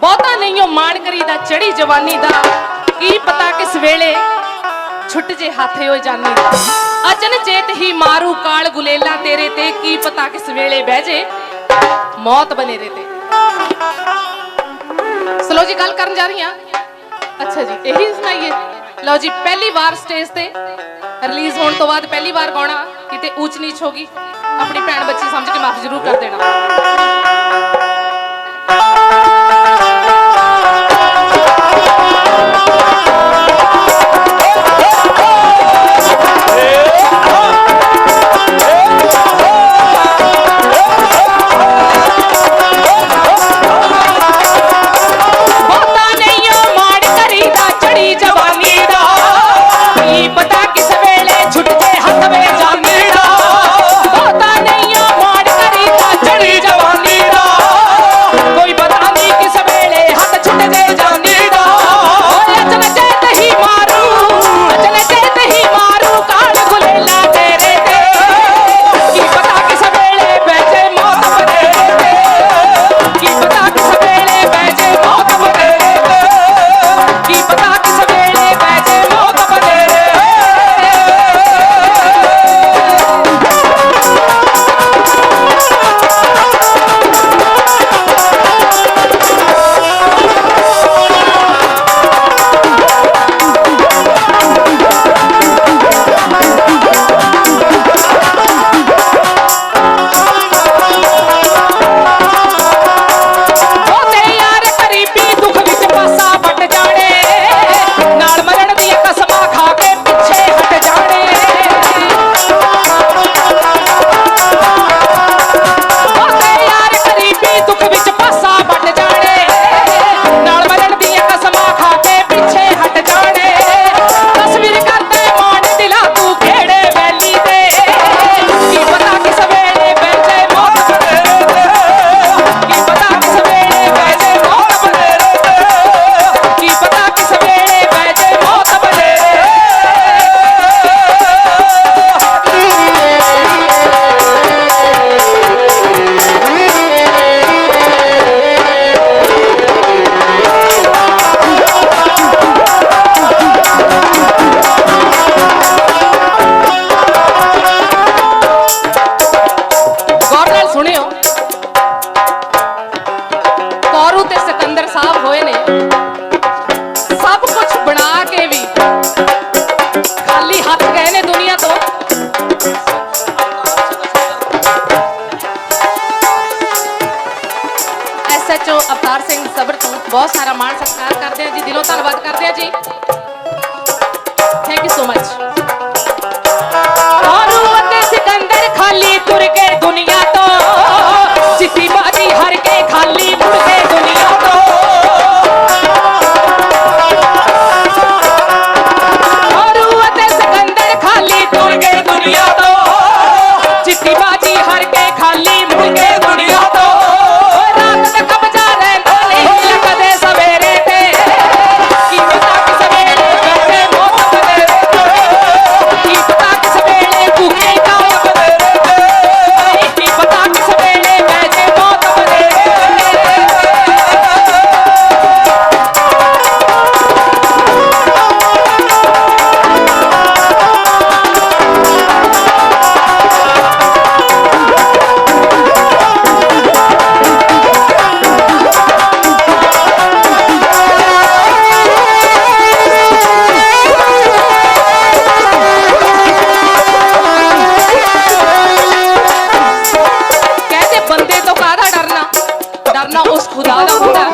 ਬਹੁਤਾ ਨਹੀਂ ਉਹ ਮਾਣ ਕਰੀਦਾ ਚੜੀ ਜਵਾਨੀ ਦਾ। ਕੀ ਪਤਾ ਕਿਸ ਵੇਲੇ ਛੁੱਟ ਜੇ ਹੱਥ ਹੋਏ ਜਾਨੀ ਦਾ। ਅਚਨ ਚੇਤ ਹੀ ਮਾਰੂ ਕਾਲ ਗੁਲੇਲਾ ਤੇਰੇ ਤੇ। ਕੀ ਪਤਾ ਕਿਸ ਵੇਲੇ ਬਹਿ ਜੇ ਮੌਤ ਬਨੇਰੇ ਤੇ। ਸਲੋ ਜੀ, ਗੱਲ ਕਰਨ ਜਾ ਰਹੀ ਆ ਅੱਛਾ ਜੀ, ਇਹੀ ਸੁਣਾਈਏ। ਲਓ ਜੀ, ਪਹਿਲੀ ਵਾਰ ਸਟੇਜ ਤੇ ਰਿਲੀਜ਼ ਹੋਣ ਤੋਂ ਬਾਅਦ ਪਹਿਲੀ ਵਾਰ ਗਾਉਣਾ ਕਿਤੇ ਉੱਚ ਨੀਚ ਹੋਗੀ ਆਪਣੀ ਭੈਣ ਬੱਚੀ ਸਮਝ ਕੇ ਮਾਫ ਜ਼ਰੂਰ ਕਰ ਦੇਣਾ। बहुत सारा मान सत्कार करते हैं जी, दिलों धन्यवाद करते हैं जी। थैंक यू सो मच और सिकंदर खाली तुर के दुनिया तो जिसी बारी